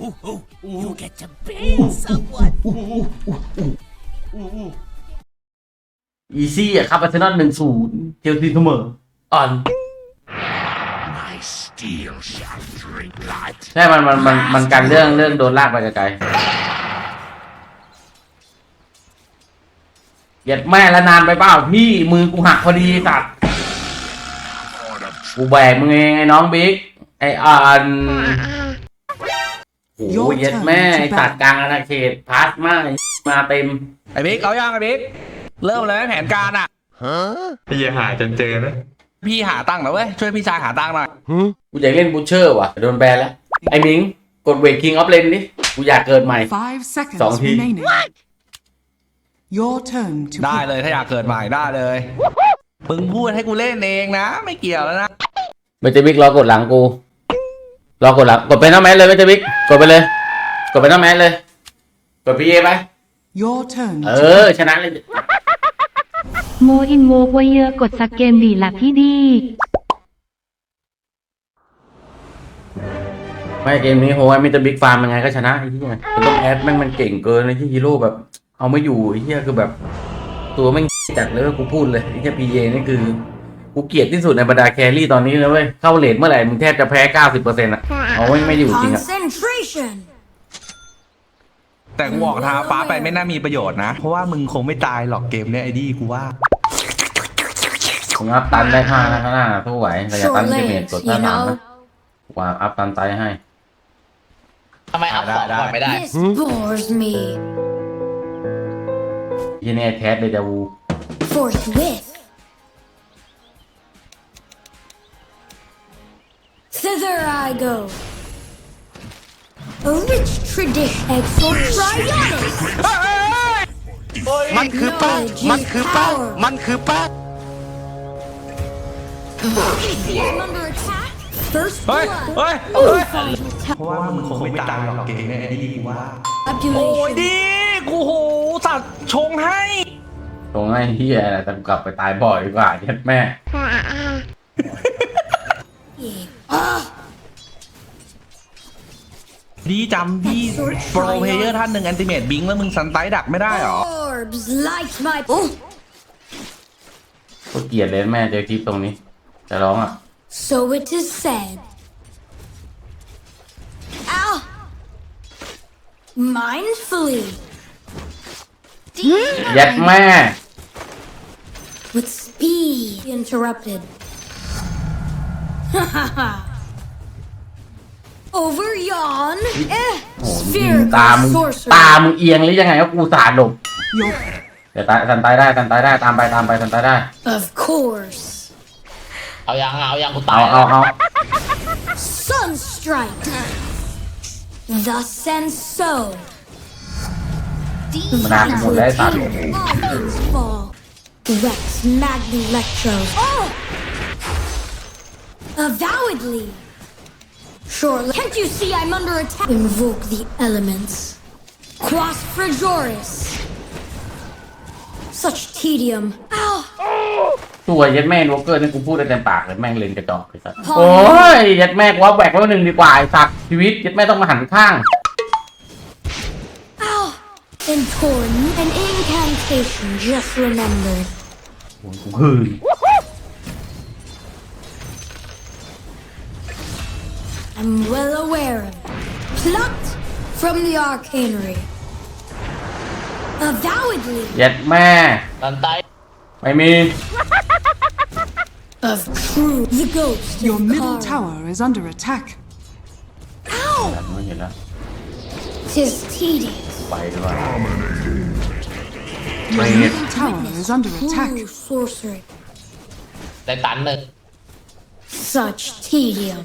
You get to bang someone. อีซี่อะครับอาร์เซนอลหนึ่งศูนย์เชลซีเสมออ่อน My steel shall drink blood. ใช่มันมันมันมันกันเรื่องเรื่องโดนลากไปไกลๆเหยียดแม่ละนานไปเปล่าพี่มือกูหักพอดีตัด Lord of กูแบกมึงเองไอ้น้องบิ๊กไอ้อัน โอ้โหเหยียดแม่ไอ้ตัดกลางอาณาเขตพาสมากไอ้มาเต็ม ไอ้บิ๊กเอายังไอ้บิ๊กเริ่มเลยไหมแผนการอะ พี่หาจนเจอนะพี่หาตังค์หน่อยเว้ยช่วยพี่ชายหาตังค์หน่อยกูอยากเล่นบูเชอร์ว่ะโดนแบนแล้ว ไอ้มิงกดเวทคิงออฟเลนดิ กูอยากเกิดใหม่ Five seconds Song thi. remaining. Your turn to ได้ hit. เลยถ้าอยากเกิดใหม่ได้เลยมึงพูดให้กูเล่นเองนะ ไม่เกี่ยวแล้วนะเมจิบิกรอกดหลังกู รอกดหลังกดไปน้าแมสเลยเมจิบิกกดไปเลย กดไปน้าแมสเลย กดพีเอไป Your turn เอ to อชนะเลยโมอินโวกไว้เยอะกดสักเกมดีหลักพี่ดี ไม่เกมนี้โหไอ้มิสเตอร์บิ๊กฟาร์มยังไงก็ชนะไอ้เหี้ยมันต้องแอดแม่งมันเก่งเกินไอ้ที่ฮีโร่แบบ เอาไม่อยู่ไอ้เหี้ยคือแบบ ตัวแม่งจัดเลยว่ากูพูดเลยไอ้เหี้ยพีเอนี่คือ กูเกลียดที่สุดในบรรดาแครี่ตอนนี้เลยเว้ย เข้าเลทเมื่อไหร่ มึงแทบจะแพ้เก้าสิบเปอร์เซ็นต์อะเอาไม่ไม่อยู่จริงอะ Concentration! แต่กูบอกท้าฟ้าไปไม่น่ามีประโยชน์นะ เพราะว่ามึงคงไม่ตายหรอกเกมเนี้ยไอ้ดีกูว่า ผมอัพตันได้ห้านะข้างหน้าสู้ไหวแต่อย่า Short ตันเดเมจ legs, กด you ท่าหลังนะ know? วางอัพตันไตให้ ทำไมอัพของก่อนไม่ได้ This bores me. ที่นี่แทสเดจาวู Forthwith. Thither I go. A rich tradition. Exo Trionis! มันคือป้า Knowledge มัน is คือป้า power. มันคือป้า I'm under attack. First เฮ้ย blood. เฮ้ย Oh, เฮ้ย final เพราะว่ามึงคงไม่ตายหรอกเกมเนี้ยไอ้ดีกูว่า tabulation. โอ้ยดี กูโหสัตว์ชงให้ ตรงไอ้เฮียอะไรแต่กูกลับไปตายบ่อยดีกว่าเย็ดแม่ Ah, ดีจำพี่โปรเพลเยอร์ท่านหนึ่งแอนติเมตบิงแล้วมึงสันไตดักไม่ได้หรอ orbs light my. Oh, ก็เกลียดเลยแม่เจอคลิปตรงนี้ จะร้องอะ so it is said. Ow! Mindfully. เย็ดแม่ With speed interrupted. Over yon. Eh, โอ้โหยิง spherical ตามึง sorcerer. ตามึงเอียงหรือยังไงก็กูสาดหลบ your เดี๋ยวตายทันตายได้ทันตายได้ตามไปตามไปทันตายได้ Of course. เอายังเอายังกูตาเอายเอาเอา Sunstrike. Thus and so. มันนาหมดแล้วไอ้สัตว์ All things fall. Rex Magnelectro. Oh! Avowedly. Surely. Can't you see I'm under attack? Invoke the elements. Quas Frajoris. Such tedium. Ow! ตัวเย็ดแม่โวเกอร์นี่กูพูดได้เต็มปากเลยแม่งเลนกระจอกไอ้สัตว์โอ้ยเย็ดแม่กูว่าแบกไว้หนึ่งดีกว่าไอ้สัตว์ชีวิตเย็ดแม่ต้องมาหันข้าง Ow! And torn. An incantation just remembered. โอ้ยกูคืน I'm well aware of it. Plucked from the arcanery. Avowedly เย็ดแม่ ตันไต ไม่มี of true. The ghost. your of middle Kara. tower is under attack. Ow! ไม่เห็นแล้ว Tis tedious. ไปดีกว่า Your Bring it. middle tower is under attack. True sorcery. ได้ตันหนึ่ง Such tedium.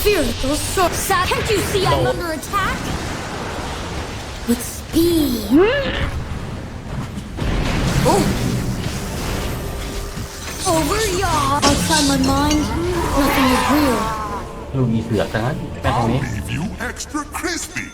Spherical sorcery. Can't you see I'm under attack? With speed. Oh. Over yaw. Outside my mind, nothing is real. ลูกอีเสือกทั้งนั้นแม่ตรงนี้ leave you extra crispy.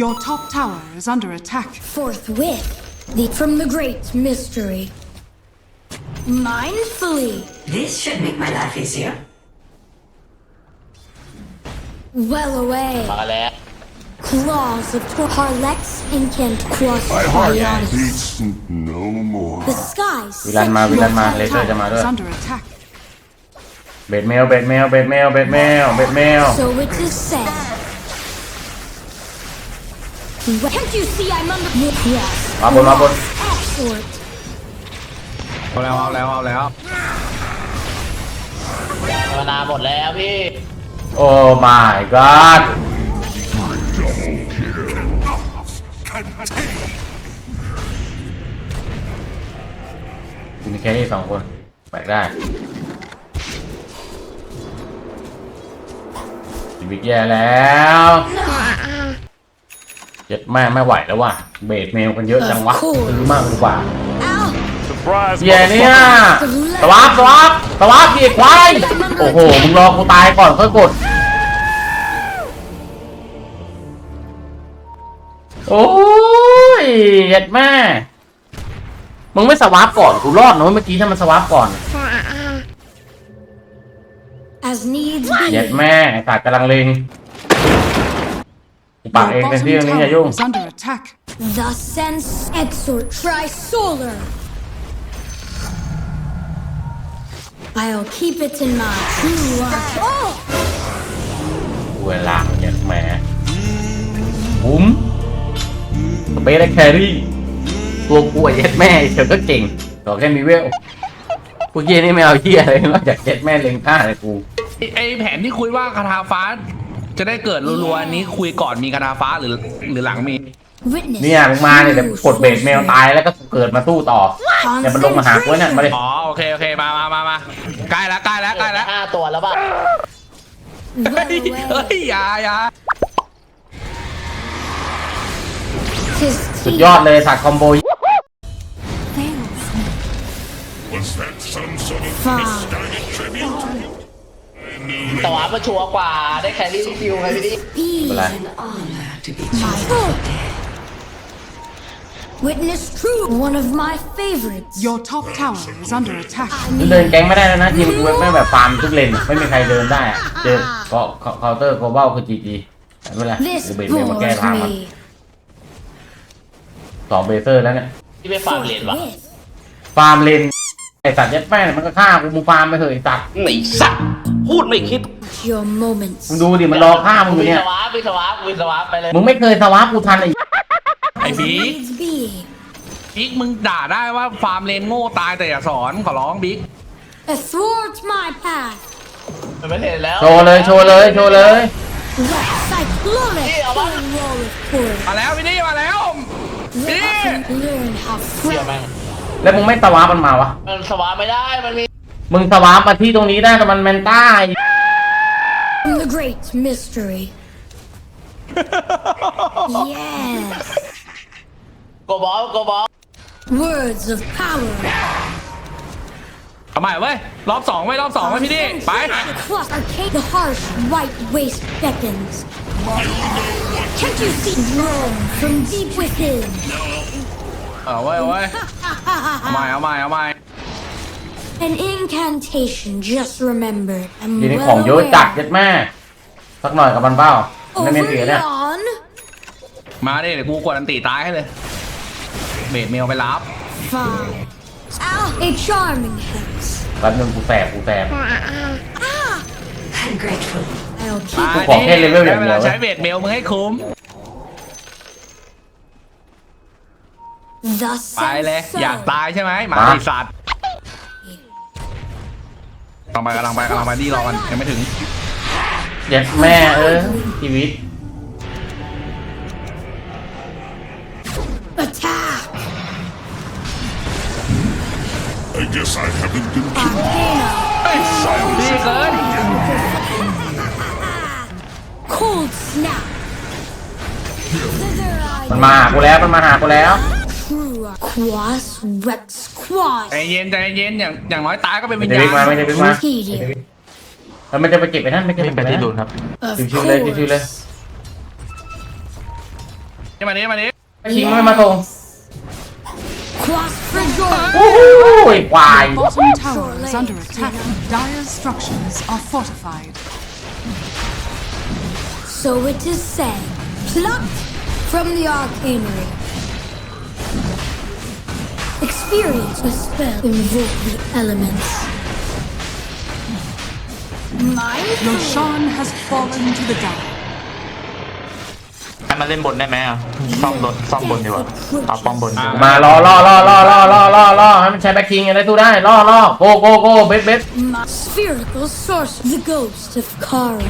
Your top tower is under attack. Forthwith, the from the great mystery. mindfully. This should make my life easier. Well away. มากันแล้ว Claws of Tor- Harlex incant cross My heart Bionis. beats no more. The skies วิลันมาวิลันมาเล Top เซอร์จะมา tower ด้วย is under attack. เบ็ดเมลเบ็ดเมลเบ็ดเมลเบ็ดเมลเบ็ดเมล So it is said. Can't you see I'm under? Yes. มาบนมาบน Excellent. เอาแล้วเอาแล้วเอาแล้ว มานาหมดแล้วพี่ โอ้ my god มีแค่นี้สองคน แบกได้ชีวิตแย่แล้วเจ็บแม่ไม่ไหวแล้วว่ะ เบสเมลกันเยอะจังวะซื้อมากดีกว่า Ow! เหี้ย่เนี่ยสวับสวับสวับดีควายโอ้โหมึงรอกูตายก่อนค่อยกด โอ้ยเห็ดแม่มึงไม่สวาปก่อนกูรอดนะเว้ยเมื่อกี้ถ้ามันสวาปก่อน As needs เห็ด be. แม่ไอ้สัตว์กำลังเลงกูปาก Your เองเป็น bottom ที่ตรงนี้อย่า tower ยุ่ง is under attack. The sense exort trisolar. I'll keep it in my true eye. Oh! เวลาเห็ดแม่บุ้มสเปซและแครี่ตัวกูไอ้เห็ดแม่เฉยก็เก่งขอแค่มีเวลพวกเหี้ยนี่ไม่เอาเหี้ยอะไรนอกจากเห็ดแม่เล็งท่าเลยกู ไอ้ไอแผนที่คุยว่าคาถาฟ้า จะได้เกิดรัวๆอันนี้คุยก่อนมีคาถาฟ้าหรือหรือหลังมี Witness. เนี่ยมึงมาเนี่ยเดี๋ยวกดเบรกเมลตายแล้วก็เกิดมาสู้ต่อเดี๋ยวมันลงมาหากูเนี่ยมาเลยอ๋อโอเคโอเคมามามามาใกล้แล้วใกล้แล้วใกล้แล้วห้าตัวแล้วป่ะเฮ้ย Well เฮ้ย away. อย่าอย่า Tis สุดยอดเลยสัตว์คอมโบ fails me. Was that some sort of Fine. misguided tribute? แต่ว่ามันชัวร์กว่าได้แครี่ฟิวไงพี่ดิ Be Voilà. An honor to be my chosen. Witness true. One of my favorites. Your top tower is under attack. I มึง mean, เดินแก๊งไม่ได้แล้วนะทีมกูไม่งแบบฟาร์มทุกเลนไม่มีใครเดินได้อะเจอเคาเคาน์เตอร์โกลบอลคือจีจีไม่เป็นไร this กูเบรกเมลมาแก้ bores ทางมัน me. สองเบเซอร์แล้วเนี่ยที่ไปฟาร์มเลนวะ With ฟาร์มเลนไอสัตว์ยัดแม่งมันก็ฆ่ากูมึงฟาร์มไปเถอะไอสัตว์ไอ้สัตว์พูดไม่คิด your moments. มึงดูดิมันรอฆ่ามึงอยู่วิเนี่ยสวาวิสวาวิสวาไปเลยมึงไม่เคยสวาปกูทันไอ้ ไอ้บิ๊ก Needs be. บิ๊กมึงด่าได้ว่าฟาร์มเลนโง่ตายแต่อย่าสอนขอร้องบิ๊ก Athwart my path. มันไม่เห็นแล้วโชว์เลยโชว์เลยโชว์เลย Let cyclonic Hey, I'm on- full roll of course. มาแล้วพี่นี่มาแล้วพี่ Let them learn how เชี่ย fresh แม่งแล้วมึงไม่สวาปมันมาวะ มันสวาไม่ได้มันมีมึงสวาปมาที่ตรงนี้ได้แต่มันแมนต้าไอ้ the great mystery. yes. โกบอลโกบอล Words of power. เอาใหม่เว้ย รอบสองเว้ย รอบสองเว้ยพี่นี่ไป Plus arcade the harsh white waste beckons. Can't you see roam from deep within? เอาเว้ยเอาเว้ยเอาใหม่เอาใหม่เอาใหม่ An incantation just remembered. I'm ทีนี้ well ของเยอะจัด aware. ยัดแม่ สักหน่อยกับมันเปล่าไม่ Over เน้นเสียเนี่ย yon, มาดิเดี๋ยวกูกดอันตีตายให้เลย เบดเมลไปรับ fine. Ow, a charming hex. แป๊บนึงกูแสบกูแสบ I'm grateful. I'll มา keep กูขอแค่เลเวลอย่างเดียวได้วลาใช้เบดเมลมึงให้คุ้ม the ไปเลย อยาก sensor. ตายใช่ไหมมามาดิสัตว์กำลังไปกำลังไปกำลังไปดีรอกันยังไม่ถึงยัดแม่เออชีวิต Attack! I guess I haven't been too Arcana. ดีเกิน Cold snap. Thither มัน I มาหากูแล้วมันมาหากูแล้ว true quas rex quas. ใจเย็นใจเย็นอย่างอย่างน้อยตายก็เป็นไม่วิญได้ญาบิ๊กมาณไม่ได้บิ๊กมา Tedium. แล้วมันจะไปเก็บไปนั่นไม่เก็บไปที่ดูครับ Of ชิวๆเลยชิวๆเลย course. นี่มานี้มานี้ชิงไม่มาส่ง Quas Frigor. โอ้ยควาย Bottom tower is under attack. Dire's structures are fortified. So it is said, plucked from the arcanery. Experience a spell, invoke the elements. Mind Roshan has fallen to the dire. ให้มาเล่นบนได้ไหมอะซ่อมรถซ่อมบนดีกว่าเอาป้อมบนดีกว่ามาล่อล่อล่อล่อล่อล่อล่อล่อให้มันใช้แบ็คคิงอะไรสู้ได้ล่อล่อโกโกโกเบสเบส my spherical source, the ghost of Kara.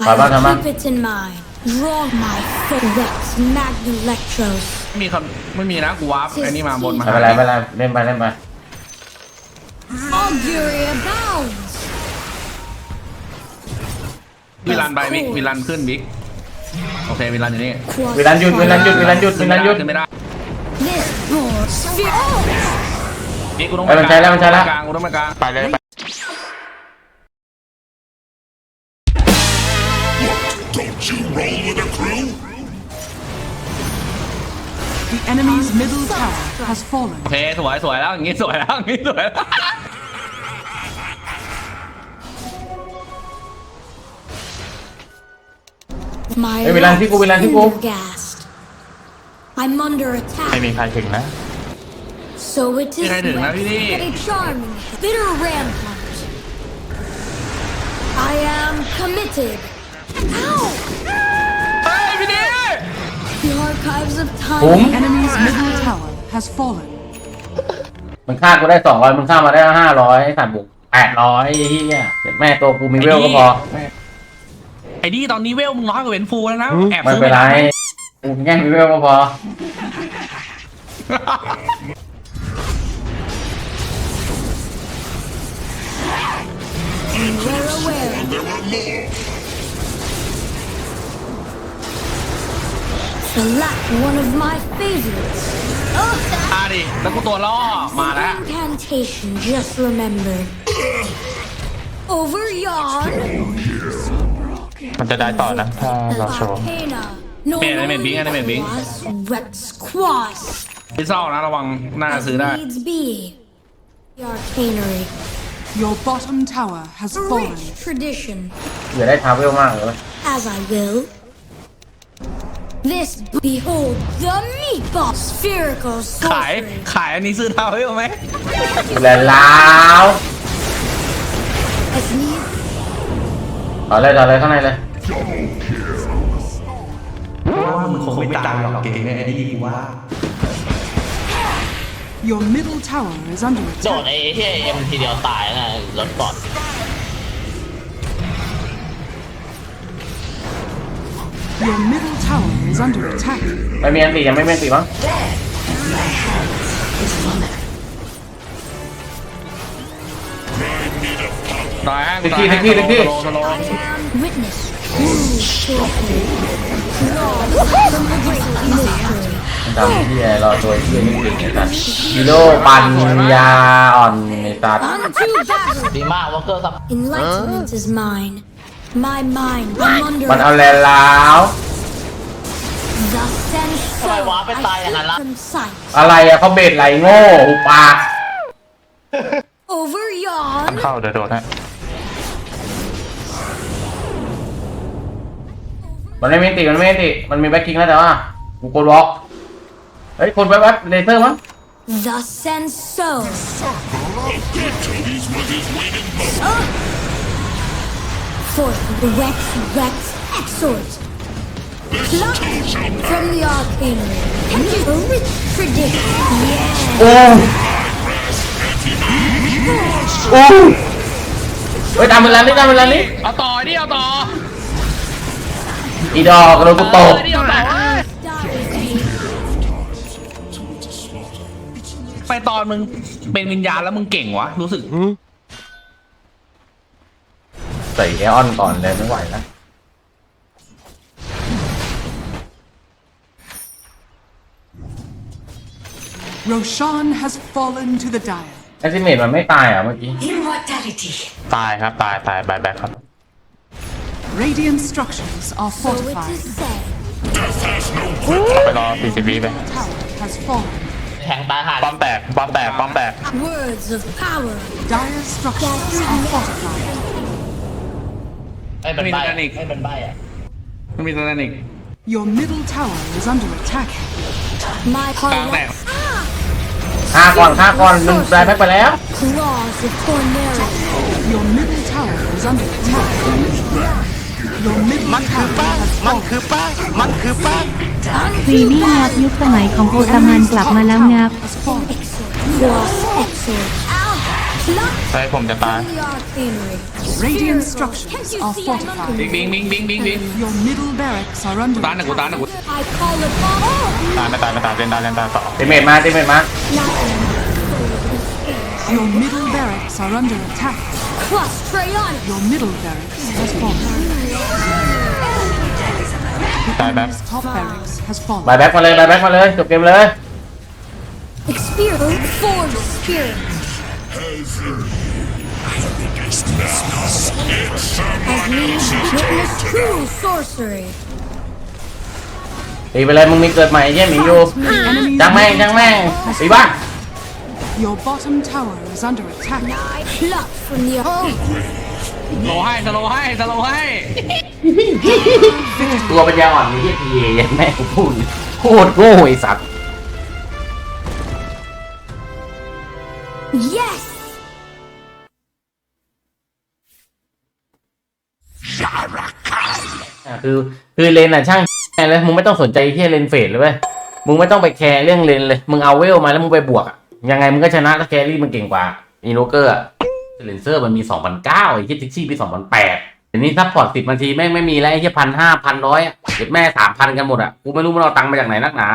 I Baba, will Tama. keep it in mind. Draw my Rex Magnelectros. ไม่มีคนไม่มีนะกูวาร์ปไอ้นี่มาบนมาไม่เป็นไรไม่เป็นไรเล่นไปเล่นไป Augury abounds. วิลันไปบิ๊กวิลันขึ้นบิ๊กโอเควิลันอยู่นี่วิลันหยุดวิลันหยุดวิลันหยุดวิลันหยุด ขึ้นไม่ได้ This poor sphere. บิ๊กกูต้องเอ้ยมันใช้แล้วมันใช้แล้ว กลางกูต้องมากลางไปเลยไป Don't you roll with a crew? The enemy's middle tower has fallen. โอเคสวยสวยแล้วอย่างงี้สวยแล้วอย่างงี้สวยแล้ว My Ê, Milan, thích cô, Milan, thích cô. Gassed. I'm under ไม่ attack. มีใครถึงนะ So it is มีใครถึงนะ well. พี่นี่ a charming, bitter rampart. I am committed. Ow! เฮ้ยพี่นี่ The archives of time. ผม Enemy's middle tower has fallen. มันฆ่ากูได้สองร้อยมันฆ่ามาได้ห้าร้อยไอ้สัตว์บุกแปดร้อยไอ้เหี้ยแม่ตัวกูมีเวลก็พอ ไอ้ดีตอนนี้เวลมึงน้อยกว่าเวนฟูแล้วนะ แอบไม่ซื้อเป็นไรกูแค่มีเวลก็พอ Beware, aware. There were more. The lack one of my favorites. Oh, มาดิแล้วกูตัวล่อมาแล้ว incantation just remembered. Over yon. มันจะได้ต่อนะถ้าเราโชว์ Arcana. No Mẹ, đây, mẹ biến, đây, mẹ biến. Quas, Rex Quas. พี่เศร้านะระวังน่าจะ As ซื้อได้ needs be. The arcanery. Your bottom tower has A fallen. rich tradition. อย่าได้ทาเวลมากเลย As I will. This behold the meatball spherical ขาย sorcery. ขายอันนี้ซื้อเท่าเฮ้ยไหมแล้วล้าว As needs ต่อเลยต่อเลยข้างในเลยมันคงไม่ตายหรอกเก่งแน่ดีว่า Your middle tower is under โดด attack. ไอ้ที่เอ็มทีเดียวตายนะรถบอด Your middle tower is under attack. ไม่มีอันตียังไม่มีอันตีมั้ง ตายฮะติ๊กกี้ติ๊กกี้ติ๊กกี้สโลว์สโลว์ I am witness. True sorcery. Draws from the great mystery. มันทำที่รอตัวเหี้ยนี่เก่งไอ้สัตว์ฮีโร่ปัญญาอ่อนไอ้สัตว์ Unto battle. ดีมากวอลเกอร์สับ Enlightenment is mine. My mind, I'm under มันเอาแล้วล้าว Thus and so, Mày quá bên tay I này slip lắm. from sight. อะไรอะเขาเบ็ดไหลโง่หุบปาก Over yon. เข้าเดี๋ยวโดดฮะ มันไม่มีอันติมันไม่มีอันติมันมีแบ็คคิงแล้วแต่ว่ากูกดวอล์กเฮ้ยคนแบ็คเลเซอร์มั้ง Thus and so. Achilles was his waiting moment. Forth the Rex Rex Exort. Plucked from the arcanery. A rich tradition. Yeah. โอ้โอ้เฮ้ยตามเวลานี้ตามเวลานี้เอาต่อดิเอาต่อ อีดอกกระโดดกูตกเออดิเอาต่อเว้ย Die ไปตอนมึงเป็นวิญญาณแล้วมึงเก่งวะรู้สึกใส่แอออนก่อนเลยไม่ไหวแล้ว Roshan has fallen to the dire. ไอซิเมตมันไม่ตายเหรอะเมื่อกี้ Immortality. ตายครับตายตายบายแบ็คครับ Radiant structures are So it fortified. is said. Death has no grip. ไปรอ40วิไป Tower has fallen. แทงตายหา ป้อมแตกป้อมแตกป้อมแตก Words of power. Dire's structures are fortified. ไม่เป็นใบไม่เป็นใบอ่ะ ไม่มีสแตนอีก Your middle tower is under attack. My Found heart. that. ฆ่าก่อนฆ่าก่อนมันได้แพ็คไปแล้ว Claws of Tornera. Your middle tower is under attack. Your middle tower has fallen. ฟรีนี่งับยุคสมัยของโอตามันกลับมาแล้วงับ Has fallen. Cross Exort. Pluck ใช่ผมจะตาย from the arcanery. Radiant structures are บิง fortified. บิงบิงบิงบิงบิง Your middle barracks are under ตานนะกู attack. ตานนะกู I call upon all. ตายไม่ตายไม่ตายเล่นได้เล่นได้ต่อเตเมดมาเตเมดมา Your middle barracks are under attack. Plus Traionic. Your middle barracks has fallen. ตายแบบ Top barracks has บาย fallen. แบ็กมาเลยบายแบ็กมาเลยจบเกมเลย Experience. Forge Spirit. As me witness true sorcery. ตีไปเลยมึงมีเกิดใหม่เยี่ยหมิงอยู่ Enemy จังแม่งจังแม่งตีบ้าง Your bottom tower is under attack. I pluck from the arcanery. โลให้สโลให้สโลให้ตัวปัญญาอ่อนนี่เฮียพีเอแม่งกูพูดโคตรโง่ไอ้สัตว์ Yes. อะคือคือเลนอะช่างเลยมึงไม่ต้องสนใจที่เลนเฟดเลยเว้ยมึงไม่ต้องไปแคร์เรื่องเลนเลย มึงเอาเวลมาแล้วมึงไปบวกอะยังไงมึงก็ชนะถ้าแครี่มันเก่งกว่าอีโนเกอร์อะ เลนเซอร์มันมีสองพันเก้าไอ้ที่ทิกซี่ปี2008เดี๋ยวนี้ซัพพอร์ตสิบนาทีแม่งไม่มีแล้วไอ้ที่พันห้าพันร้อยเด็ดแม่สามพันกันหมดอะกูไม่รู้มันเอาตังค์มาจากไหนนักหนา